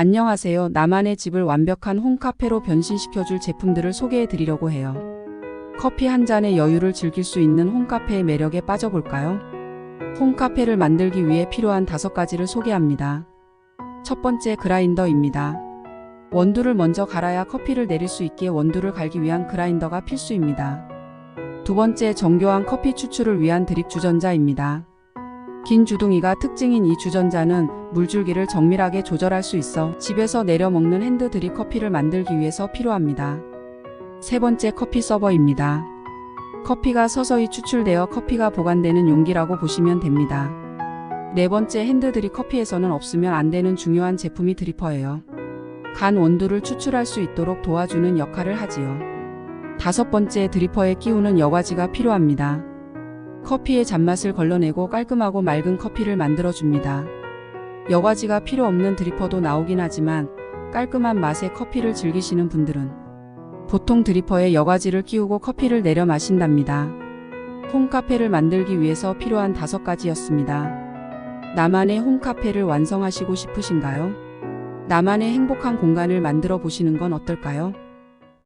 안녕하세요. 나만의 집을 완벽한 홈카페로 변신시켜줄 제품들을 소개해 드리려고 해요. 커피 한 잔의 여유를 즐길 수 있는 홈카페의 매력에 빠져볼까요? 홈카페를 만들기 위해 필요한 다섯 가지를 소개합니다. 첫 번째 그라인더입니다. 원두를 먼저 갈아야 커피를 내릴 수 있기에 원두를 갈기 위한 그라인더가 필수입니다. 두 번째 정교한 커피 추출을 위한 드립 주전자입니다. 긴 주둥이가 특징인 이 주전자는 물줄기를 정밀하게 조절할 수 있어 집에서 내려 먹는 핸드 드립 커피를 만들기 위해서 필요합니다. 세 번째 커피 서버입니다. 커피가 서서히 추출되어 커피가 보관되는 용기라고 보시면 됩니다. 네 번째 핸드 드립 커피에서는 없으면 안 되는 중요한 제품이 드리퍼예요. 간 원두를 추출할 수 있도록 도와주는 역할을 하지요. 다섯 번째 드리퍼에 끼우는 여과지가 필요합니다. 커피의 잔맛을 걸러내고 깔끔하고 맑은 커피를 만들어줍니다. 여과지가 필요 없는 드리퍼도 나오긴 하지만 깔끔한 맛의 커피를 즐기시는 분들은 보통 드리퍼에 여과지를 끼우고 커피를 내려 마신답니다. 홈카페를 만들기 위해서 필요한 다섯 가지였습니다. 나만의 홈카페를 완성하시고 싶으신가요? 나만의 행복한 공간을 만들어 보시는 건 어떨까요?